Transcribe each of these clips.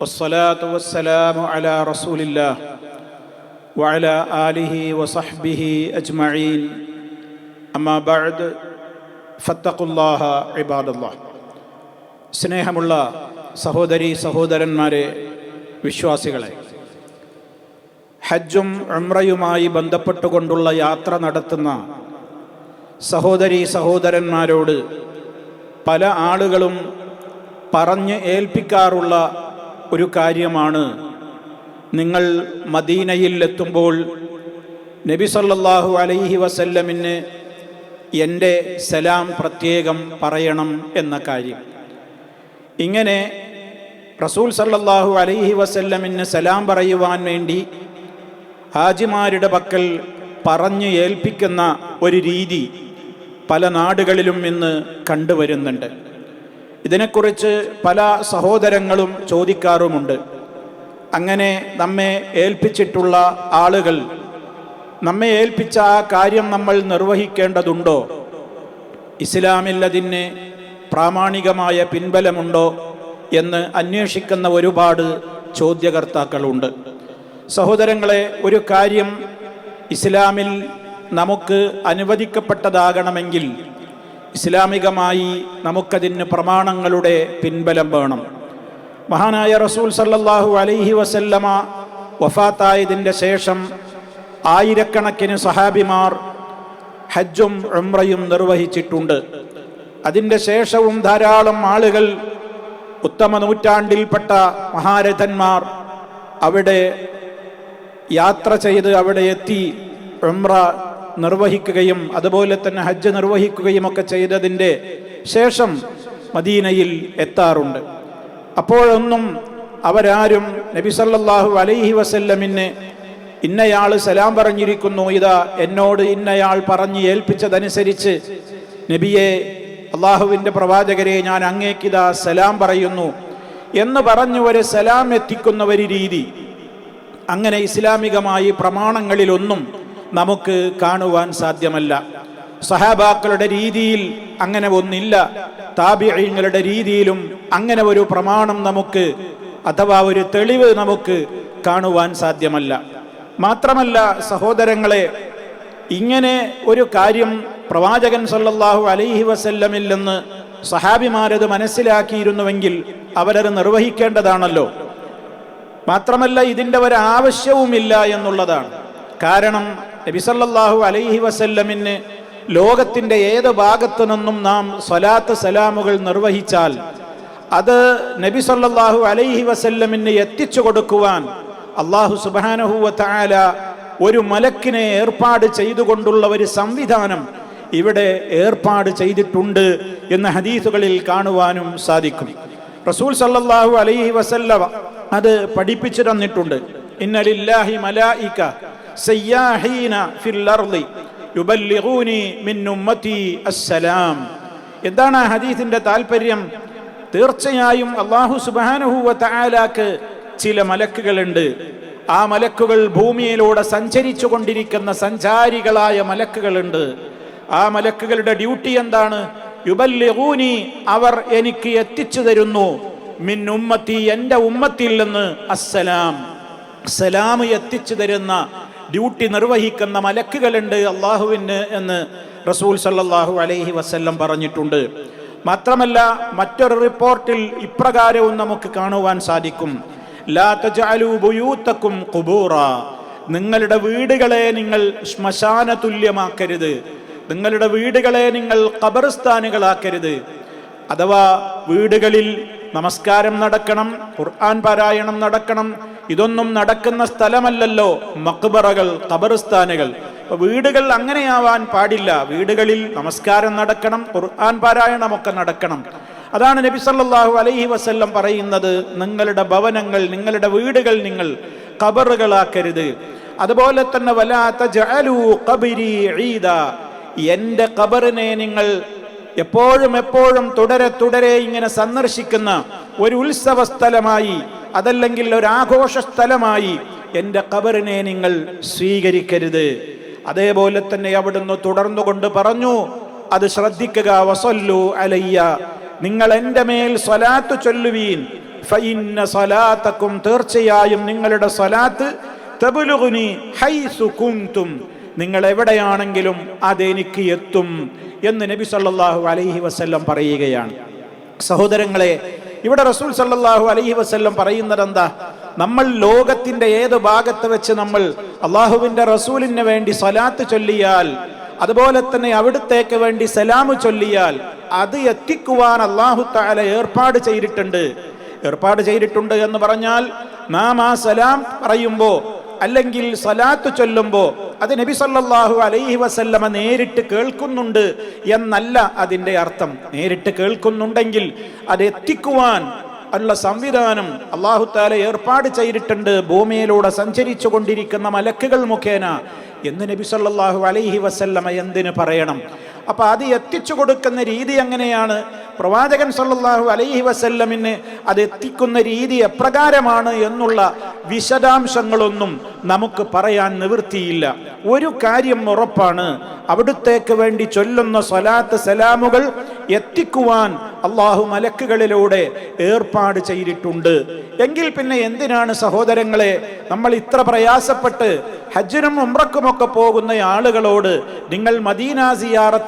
والصلاة والسلام على رسول الله وعلى آله وصحبه أجمعين أما بعد فاتقوا الله عباد الله സ്നേഹമുള്ള സഹോദരി സഹോദരന്മാരെ വിശ്വാസികളെ ഹജ്ജും ഉംറയുമായി ബന്ധപ്പെട്ടുകൊണ്ടുള്ള യാത്ര നടത്തുന്ന സഹോദരി സഹോദരന്മാരോട് പല ആളുകളും പറഞ്ഞ് ഏൽപ്പിക്കാറുള്ള ഒരു കാര്യമാണ്. നിങ്ങൾ മദീനയിൽ എത്തുമ്പോൾ നബി സല്ലാഹു അലൈഹി വസല്ലമിന് എന്റെ സലാം പ്രത്യേകം പറയണം എന്ന കാര്യം. ഇങ്ങനെ റസൂൽ സല്ലാഹു അലൈഹി വസല്ലമിന് സലാം പറയുവാൻ വേണ്ടി ഹാജിമാരുടെ പക്കൽ പറഞ്ഞു ഏൽപ്പിക്കുന്ന ഒരു രീതി പല നാടുകളിലും ഇന്ന് കണ്ടുവരുന്നുണ്ട്. ഇതിനെക്കുറിച്ച് പല സഹോദരങ്ങളും ചോദിക്കാറുമുണ്ട്. അങ്ങനെ നമ്മെ ഏൽപ്പിച്ചിട്ടുള്ള ആളുകൾ നമ്മെ ഏൽപ്പിച്ച ആ കാര്യം നമ്മൾ നിർവഹിക്കേണ്ടതുണ്ടോ? ഇസ്ലാമിൽ അതിന് പ്രാമാണികമായ പിൻബലമുണ്ടോ എന്ന് അന്വേഷിക്കുന്ന ഒരുപാട് ചോദ്യകർത്താക്കളുണ്ട്. സഹോദരങ്ങളെ ഒരു കാര്യം ഇസ്ലാമിൽ നമുക്ക് അനുവദിക്കപ്പെട്ടതാകണമെങ്കിൽ ഇസ്ലാമികമായി നമുക്കതിന് പ്രമാണങ്ങളുടെ പിൻബലം വേണം. മഹാനായ റസൂൽ സല്ലാഹു അലൈഹി വസല്ലമ വഫാത്തായതിന്റെ ശേഷം ആയിരക്കണക്കിന് സഹാബിമാർ ഹജ്ജും ഉംറയും നിർവഹിച്ചിട്ടുണ്ട്. അതിന്റെ ശേഷവും ധാരാളം ആളുകൾ ഉത്തമ നൂറ്റാണ്ടിൽപ്പെട്ട മഹാരഥന്മാർ അവിടെ യാത്ര ചെയ്ത് അവിടെ എത്തി ഉംറ നിർവഹിക്കുകയും അതുപോലെ തന്നെ ഹജ്ജ് നിർവഹിക്കുകയും ഒക്കെ ചെയ്തതിന്റെ ശേഷം മദീനയിൽ എത്താറുണ്ട്. അപ്പോഴൊന്നും അവരാരും നബി സല്ലല്ലാഹു അലൈഹി വസല്ലമിന് ഇന്നയാൾ സലാം പറഞ്ഞിരിക്കുന്നു ഇതാ എന്നോട് ഇന്നയാൾ പറഞ്ഞ് ഏൽപ്പിച്ചതനുസരിച്ച് നബിയെ അള്ളാഹുവിന്റെ പ്രവാചകരെ ഞാൻ അങ്ങേക്കിതാ സലാം പറയുന്നു എന്ന് പറഞ്ഞു ഒരു സലാം എത്തിക്കുന്ന ഒരു രീതി. അങ്ങനെ ഇസ്ലാമികമായി പ്രമാണങ്ങളിലൊന്നും നമുക്ക് കാണുവാൻ സാധ്യമല്ല. സഹാബാക്കളുടെ രീതിയിൽ അങ്ങനെ ഒന്നില്ല. താബിയങ്ങളുടെ രീതിയിലും അങ്ങനെ ഒരു പ്രമാണം നമുക്ക് അഥവാ ഒരു തെളിവ് നമുക്ക് കാണുവാൻ സാധ്യമല്ല. മാത്രമല്ല സഹോദരങ്ങളെ ഇങ്ങനെ ഒരു കാര്യം പ്രവാചകൻ സല്ലല്ലാഹു അലൈഹി വസല്ലമിൽ നിന്ന് സഹാബിമാരത് മനസ്സിലാക്കിയിരുന്നുവെങ്കിൽ അവരത് നിർവഹിക്കേണ്ടതാണല്ലോ. മാത്രമല്ല ഇതിന്റെ ഒരു ആവശ്യവുമില്ല എന്നുള്ളതാണ്. കാരണം നബിസല്ലാഹു അലൈഹി വസല്ലമിന് ലോകത്തിന്റെ ഏത് ഭാഗത്തു നിന്നും നാം സ്വലാത്ത് സലാമുകൾ നിർവഹിച്ചാൽ അത് നബി സല്ലാഹു അലൈഹി വസല്ലമിന് എത്തിച്ചു കൊടുക്കുവാൻ അള്ളാഹു സുബാനഹുല ഒരു മലക്കിനെ ഏർപ്പാട് ചെയ്തുകൊണ്ടുള്ള ഒരു സംവിധാനം ഇവിടെ ഏർപ്പാട് ചെയ്തിട്ടുണ്ട് എന്ന് ഹദീസുകളിൽ കാണുവാനും സാധിക്കും. റസൂൽ സല്ലാഹു അലൈഹി വസല്ല അത് പഠിപ്പിച്ചു തന്നിട്ടുണ്ട്. ഇന്നലില്ലാഹി മലായിക സയ്യാഹീന ഫിൽ അർളി യുബല്ലിഗൂനി മിൻ ഉമ്മത്തി അസ്സലാം. എന്താണ് ആ ഹദീസിന്റെ താല്പര്യം തീർച്ചയായും അള്ളാഹു സുബ്ഹാനഹു വ തആലാക്ക് ചില മലക്കുകളുണ്ട്. ആ മലക്കുകൾ ഭൂമിയിലൂടെ സഞ്ചരിച്ചു കൊണ്ടിരിക്കുന്ന സഞ്ചാരികളായ മലക്കുകളുണ്ട്. ആ മലക്കുകളുടെ ഡ്യൂട്ടി എന്താണ്? യുബല്ലിഗൂനി അവർ എനിക്ക് എത്തിച്ചു തരുന്നു. മിൻ ഉമ്മത്തി എന്റെ ഉമ്മത്തിൽ നിന്ന് അസ്സലാം. സലാം എത്തിച്ചു തരുന്ന ഡ്യൂട്ടി നിർവഹിക്കുന്ന മലക്കുകളുണ്ട് അള്ളാഹുവിന് എന്ന് റസൂൽ സല്ലാഹു അലൈഹി വസ്ല്ലം പറഞ്ഞിട്ടുണ്ട്. മാത്രമല്ല മറ്റൊരു റിപ്പോർട്ടിൽ ഇപ്രകാരവും നമുക്ക് കാണുവാൻ സാധിക്കും. ലാ തജഅലു ബുയൂത്തക്കും ഖുബൂറ. നിങ്ങളുടെ വീടുകളെ നിങ്ങൾ ശ്മശാന തുല്യമാക്കരുത് നിങ്ങളുടെ വീടുകളെ നിങ്ങൾ ഖബർസ്ഥാനുകളാക്കരുത്. അഥവാ വീടുകളിൽ നമസ്കാരം നടക്കണം ഖുർആൻ പാരായണം നടക്കണം ഇതൊന്നും നടക്കുന്ന സ്ഥലമല്ലല്ലോ. മക്ബറകൾ ഖബർസ്ഥാനുകൾ. വീടുകൾ അങ്ങനെയാവാൻ പാടില്ല. വീടുകളിൽ നമസ്കാരം നടക്കണം ഖുർആൻ പാരായണമൊക്കെ നടക്കണം. അതാണ് നബി സല്ലാഹു അലൈഹി വസ്ല്ലം പറയുന്നത് നിങ്ങളുടെ ഭവനങ്ങൾ നിങ്ങളുടെ വീടുകൾ നിങ്ങൾ കബറുകളാക്കരുത് അതുപോലെ തന്നെ വലാത്ത ജഅലു ഈദ. എന്റെ നിങ്ങൾ എപ്പോഴും എപ്പോഴും തുടരെ തുടരെ ഇങ്ങനെ സന്ദർശിക്കുന്ന ഒരു ഉത്സവ സ്ഥലമായി അതല്ലെങ്കിൽ ഒരാഘോഷ സ്ഥലമായി എന്റെ കബറിനെ നിങ്ങൾ സ്വീകരിക്കരുത്. അതേപോലെ തന്നെ അവിടുന്ന് തുടർന്നുകൊണ്ട് പറഞ്ഞു അത് ശ്രദ്ധിക്കുക വസല്ലു അലയ്യ. നിങ്ങൾ എന്റെ മേൽ സ്വലാത്ത് ചൊല്ലുവീൻ. ഫഇന്ന സലാത്തക്കും തീർച്ചയായും നിങ്ങളുടെ സ്വലാത്ത് തബുലുഗുനി ഹൈസു കുന്തും. നിങ്ങൾ എവിടെയാണെങ്കിലും അതെനിക്ക് എത്തും എന്ന് നബി സല്ലല്ലാഹു അലൈഹി വസല്ലം പറയുകയാണ്. സഹോദരങ്ങളെ ഇവിടെ റസൂൽ സല്ലാഹു അലഹി വസ്ല്ലം പറയുന്നത് എന്താ നമ്മൾ ലോകത്തിന്റെ ഏത് ഭാഗത്ത് വെച്ച് നമ്മൾ അള്ളാഹുവിന്റെ റസൂലിന് വേണ്ടി സ്വലാത്ത് ചൊല്ലിയാൽ അതുപോലെ തന്നെ അവിടുത്തേക്ക് വേണ്ടി സലാമു ചൊല്ലിയാൽ അത് എത്തിക്കുവാൻ അള്ളാഹു താല ഏർപ്പാട് ചെയ്തിട്ടുണ്ട്. ഏർപ്പാട് ചെയ്തിട്ടുണ്ട് എന്ന് പറഞ്ഞാൽ നാം ആ സലാം പറയുമ്പോ അല്ലെങ്കിൽ സലാത്ത് ചൊല്ലുമ്പോ അത് നബി സല്ലാഹു അലൈഹി വസല്ലമ നേരിട്ട് കേൾക്കുന്നുണ്ട് എന്നല്ല അതിന്റെ അർത്ഥം. നേരിട്ട് കേൾക്കുന്നുണ്ടെങ്കിൽ അത് എത്തിക്കുവാൻ ഉള്ള സംവിധാനം അള്ളാഹു താല ഏർപ്പാട് ചെയ്തിട്ടുണ്ട്. ഭൂമിയിലൂടെ സഞ്ചരിച്ചു കൊണ്ടിരിക്കുന്ന മലക്കുകൾ മുഖേന. എന്ന് നബി സല്ലാഹു അലൈഹി വസല്ലമ എന്തിന് പറയണം? അപ്പൊ അത് എത്തിച്ചു കൊടുക്കുന്ന രീതി എങ്ങനെയാണ്? പ്രവാചകൻ സല്ലാഹു അലൈഹി വസല്ലമിന് അത് എത്തിക്കുന്ന രീതി എപ്രകാരമാണ് എന്നുള്ള വിശദാംശങ്ങളൊന്നും നമുക്ക് പറയാൻ നിവൃത്തിയില്ല. ഒരു കാര്യം ഉറപ്പാണ്. അവിടുത്തേക്ക് വേണ്ടി ചൊല്ലുന്ന സ്വലാത്ത് സലാമുകൾ എത്തിക്കുവാൻ അള്ളാഹു മലക്കുകളിലൂടെ ഏർപ്പാട് ചെയ്തിട്ടുണ്ട്. എങ്കിൽ പിന്നെ എന്തിനാണ് സഹോദരങ്ങളെ നമ്മൾ ഇത്ര പ്രയാസപ്പെട്ട് ഹജ്ജിനും ഉമ്രക്കുമൊക്കെ പോകുന്ന ആളുകളോട് നിങ്ങൾ മദീന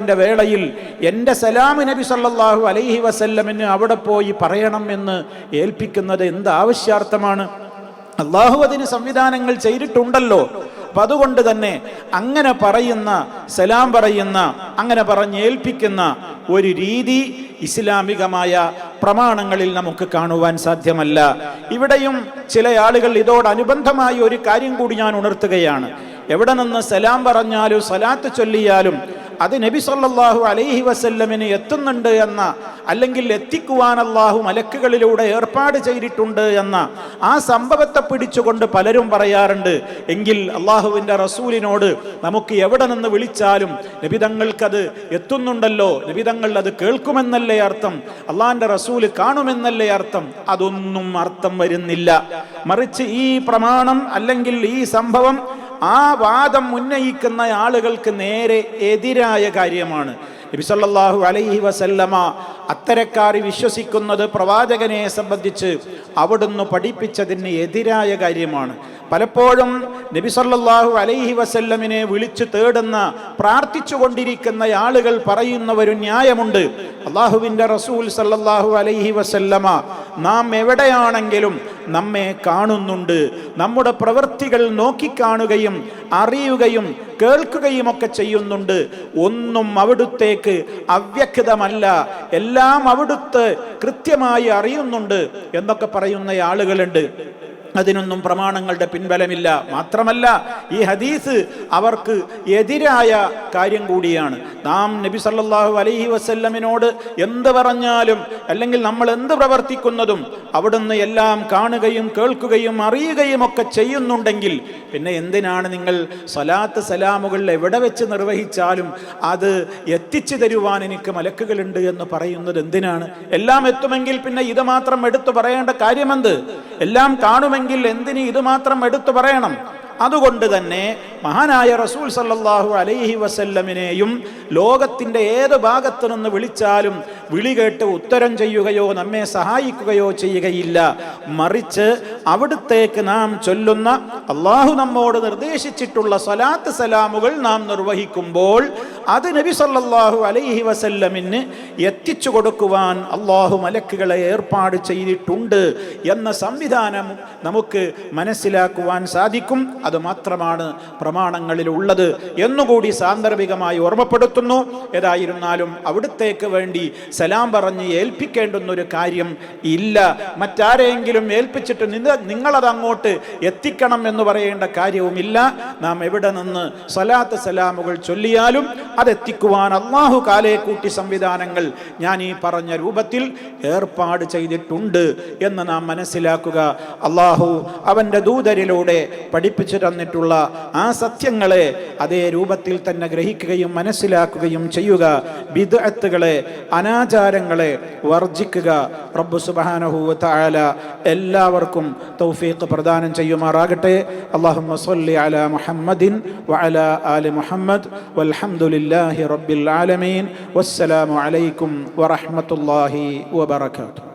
സിയാറത്തിന്റെ വേളയിൽ എന്റെ സലാം നബി സല്ലാഹു അലൈഹി വസല്ലമിന് അവിടെ പോയി പറയണം എന്ന് ഏൽപ്പിക്കുന്നത് എന്ത് ആവശ്യാർത്ഥമാണ്? അള്ളാഹു അതിന് സംവിധാനങ്ങൾ ചെയ്തിട്ടുണ്ടല്ലോ. അപ്പൊ അതുകൊണ്ട് തന്നെ അങ്ങനെ പറയുന്ന സലാം പറയുന്ന അങ്ങനെ പറഞ്ഞേൽപ്പിക്കുന്ന ഒരു രീതി ഇസ്ലാമികമായ പ്രമാണങ്ങളിൽ നമുക്ക് കാണുവാൻ സാധ്യമല്ല. ഇവിടെയും ചില ആളുകൾ ഇതോടനുബന്ധമായ ഒരു കാര്യം കൂടി ഞാൻ ഉണർത്തുകയാണ്. എവിടെ നിന്ന് സലാം പറഞ്ഞാലും സലാത്ത് ചൊല്ലിയാലും അത് നബി സല്ലാഹു അലൈഹി വസല്ലമിന് എത്തുന്നുണ്ട് എന്ന അല്ലെങ്കിൽ എത്തിക്കുവാൻ അള്ളാഹു മലക്കുകളിലൂടെ ഏർപ്പാട് ചെയ്തിട്ടുണ്ട് എന്ന ആ സംഭവത്തെ പിടിച്ചുകൊണ്ട് പലരും പറയാറുണ്ട്. എങ്കിൽ അള്ളാഹുവിന്റെ റസൂലിനോട് നമുക്ക് എവിടെ നിന്ന് വിളിച്ചാലും നബിതങ്ങൾക്കത് എത്തുന്നുണ്ടല്ലോ നബിതങ്ങൾ അത് കേൾക്കുമെന്നല്ലേ അർത്ഥം അള്ളാഹിന്റെ റസൂൽ കാണുമെന്നല്ലേ അർത്ഥം അതൊന്നും അർത്ഥം വരുന്നില്ല. മറിച്ച് ഈ പ്രമാണം അല്ലെങ്കിൽ ഈ സംഭവം ആ വാദം ഉന്നയിക്കുന്ന ആളുകൾക്ക് നേരെ എതിരായ കാര്യമാണ്. നബി സല്ലല്ലാഹു അലൈഹി വസല്ലമ അത്തരക്കാർ വിശ്വസിക്കുന്നത് പ്രവാചകനെ സംബന്ധിച്ച് അവിടുന്ന് പഠിപ്പിച്ചതിന് എതിരായ കാര്യമാണ്. പലപ്പോഴും നബി സല്ലല്ലാഹു അലൈഹി വസല്ലമിനെ വിളിച്ചു തേടുന്ന പ്രാർത്ഥിച്ചു കൊണ്ടിരിക്കുന്ന ആളുകൾ പറയുന്ന ഒരു ന്യായമുണ്ട്. അള്ളാഹുവിന്റെ റസൂൽ സല്ലാഹു അലൈഹി വസല്ലമ നാം എവിടെയാണെങ്കിലും നമ്മെ കാണുന്നുണ്ട്. നമ്മുടെ പ്രവൃത്തികൾ നോക്കിക്കാണുകയും അറിയുകയും കേൾക്കുകയും ഒക്കെ ചെയ്യുന്നുണ്ട്. ഒന്നും അവിടുത്തേക്ക് അവ്യക്തമല്ല. എല്ലാം അവിടുത്തെ കൃത്യമായി അറിയുന്നുണ്ട് എന്നൊക്കെ പറയുന്ന ആളുകളുണ്ട്. അതിനൊന്നും പ്രമാണങ്ങളുടെ പിൻബലമില്ല. മാത്രമല്ല ഈ ഹദീസ് അവർക്ക് എതിരായ കാര്യം കൂടിയാണ്. നാം നബി സല്ലാഹു അലൈഹി വസല്ലമിനോട് എന്ത് പറഞ്ഞാലും അല്ലെങ്കിൽ നമ്മൾ എന്ത് പ്രവർത്തിക്കുന്നതും അവിടുന്ന് എല്ലാം കാണുകയും കേൾക്കുകയും അറിയുകയും ഒക്കെ ചെയ്യുന്നുണ്ടെങ്കിൽ പിന്നെ എന്തിനാണ് നിങ്ങൾ സലാത്ത് സലാമുകൾ എവിടെ വെച്ച് നിർവഹിച്ചാലും അത് എത്തിച്ചു തരുവാൻ എനിക്ക് മലക്കുകളുണ്ട് എന്ന് പറയുന്നത് എന്തിനാണ്? എല്ലാം എത്തുമെങ്കിൽ പിന്നെ ഇത് മാത്രം എടുത്തു പറയേണ്ട കാര്യമെന്ത്? എല്ലാം കാണുമെങ്കിൽ എന്തിന് ഇത് മാത്രം എടുത്തു പറയണം? അതുകൊണ്ട് തന്നെ മഹാനായ റസൂൽ സല്ലാഹു അലൈഹി വസല്ലമിനെയും ലോകത്തിന്റെ ഏത് ഭാഗത്തു നിന്ന് വിളിച്ചാലും വിളി കേട്ട് ഉത്തരം ചെയ്യുകയോ നമ്മെ സഹായിക്കുകയോ ചെയ്യുകയില്ല. മറിച്ച് അവിടുത്തേക്ക് നാം ചൊല്ലുന്ന അള്ളാഹു നമ്മോട് നിർദ്ദേശിച്ചിട്ടുള്ള സ്വലാത്ത് സലാമുകൾ നാം നിർവഹിക്കുമ്പോൾ അത് നബി സല്ലാഹു അലൈഹി വസല്ലമിന് എത്തിച്ചു കൊടുക്കുവാൻ അള്ളാഹു മലക്കുകളെ ഏർപ്പാട് ചെയ്തിട്ടുണ്ട് എന്ന സംവിധാനം നമുക്ക് മനസ്സിലാക്കുവാൻ സാധിക്കും. അത് മാത്രമാണ് പ്രമാണങ്ങളിൽ ഉള്ളത് എന്നുകൂടി സാന്ദർഭികമായി ഓർമ്മപ്പെടുത്തുന്നു. ഏതായിരുന്നാലും അവിടുത്തേക്ക് വേണ്ടി സലാം പറഞ്ഞ് ഏൽപ്പിക്കേണ്ടുന്നൊരു കാര്യം ഇല്ല. മറ്റാരെയെങ്കിലും ഏൽപ്പിച്ചിട്ട് നിങ്ങളത് അങ്ങോട്ട് എത്തിക്കണം എന്ന് പറയേണ്ട കാര്യവുമില്ല. നാം എവിടെ നിന്ന് സലാത്ത് സലാമുകൾ ചൊല്ലിയാലും അതെത്തിക്കുവാൻ അള്ളാഹു കാലേ കൂട്ടി സംവിധാനങ്ങൾ ഞാൻ ഈ പറഞ്ഞ രൂപത്തിൽ ഏർപ്പാട് ചെയ്തിട്ടുണ്ട് എന്ന് നാം മനസ്സിലാക്കുക. അള്ളാഹു അവന്റെ ദൂതരിലൂടെ പഠിപ്പിച്ചു തന്നിട്ടുള്ള ആ സത്യങ്ങളെ അതേ രൂപത്തിൽ തന്നെ ഗ്രഹിക്കുകയും മനസ്സിലാക്കുകയും ചെയ്യുക. ബിദ്അത്തുകളെ അനാചാരങ്ങളെ വർജിക്കുക റബ്ബു സുബ്ഹാനഹു തആല എല്ലാവർക്കും തൗഫീഖ് പ്രദാനം ചെയ്യുമാറാകട്ടെ. അല്ലാഹുമ്മ സല്ലി അലാ മുഹമ്മദിൻ വഅലാ ആലി മുഹമ്മദ്. വൽഹംദുലില്ലാഹി റബ്ബിൽ ആലമീൻ. വസ്സലാമു അലൈക്കും വറഹ്മത്തുള്ളാഹി വബറകാതുഹു.